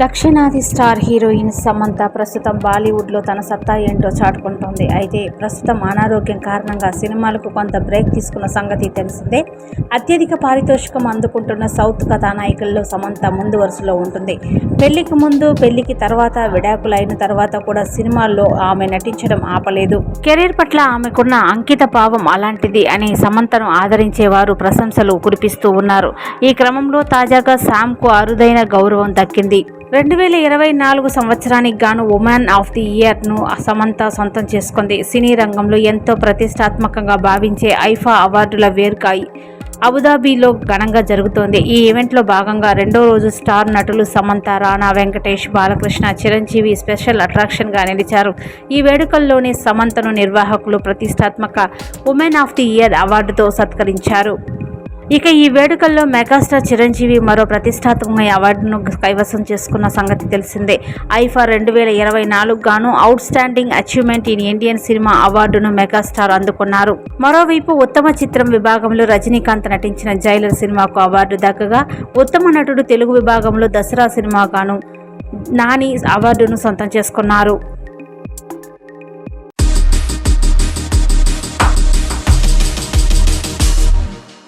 దక్షిణాది star heroine Samantha ప్రస్తుతం బాలీవుడ్లో తన సత్తా ఏంటో చాటుకుంటోంది. అయితే ప్రస్తుతం అనారోగ్యం కారణంగా సినిమాలకు కొంత బ్రేక్ తీసుకున్న సంగతి తెలిసిందే. అత్యధిక పారితోషికం అందుకుంటున్న సౌత్ కథానాయికల్లో సమంత ముందు వరుసలో ఉంటుంది. పెళ్ళికి ముందు పెళ్ళికి తర్వాత విడాకులైన తర్వాత కూడా సినిమాల్లో ఆమె నటించడం ఆపలేదు. కెరీర్ పట్ల ఆమెకున్న అంకిత భావం అలాంటిది అని సమంతను ఆదరించేవారు ప్రశంసలు కురిపిస్తూ ఉన్నారు. ఈ క్రమంలో తాజాగా శామ్కు అరుదైన గౌరవం దక్కింది. రెండు వేల ఇరవై నాలుగు సంవత్సరానికి గాను ఉమెన్ ఆఫ్ ది ఇయర్ను సమంత సొంతం చేసుకుంది. సినీ రంగంలో ఎంతో ప్రతిష్టాత్మకంగా భావించే ఐఫా అవార్డుల వేడుక అబుదాబీలో ఘనంగా జరుగుతోంది. ఈ ఈవెంట్లో భాగంగా రెండో రోజు స్టార్ నటులు సమంత రానా వెంకటేష్ బాలకృష్ణ చిరంజీవి స్పెషల్ అట్రాక్షన్గా నిలిచారు. ఈ వేడుకల్లోని సమంతను నిర్వాహకులు ప్రతిష్టాత్మక ఉమెన్ ఆఫ్ ది ఇయర్ అవార్డుతో సత్కరించారు. ఇక ఈ వేడుకల్లో మెగాస్టార్ చిరంజీవి మరో ప్రతిష్టాత్మక అవార్డును కైవసం చేసుకున్న సంగతి తెలిసిందే. ఐఫా రెండు వేల ఇరవై నాలుగు గాను outstanding achievement in Indian cinema అవార్డును మెగాస్టార్ అందుకున్నారు. మరోవైపు ఉత్తమ చిత్రం విభాగంలో రజనీకాంత్ నటించిన జైలర్ సినిమాకు అవార్డు దక్కగా ఉత్తమ నటుడు తెలుగు విభాగంలో దసరా సినిమా గాను నాని అవార్డును సొంతం చేసుకున్నారు.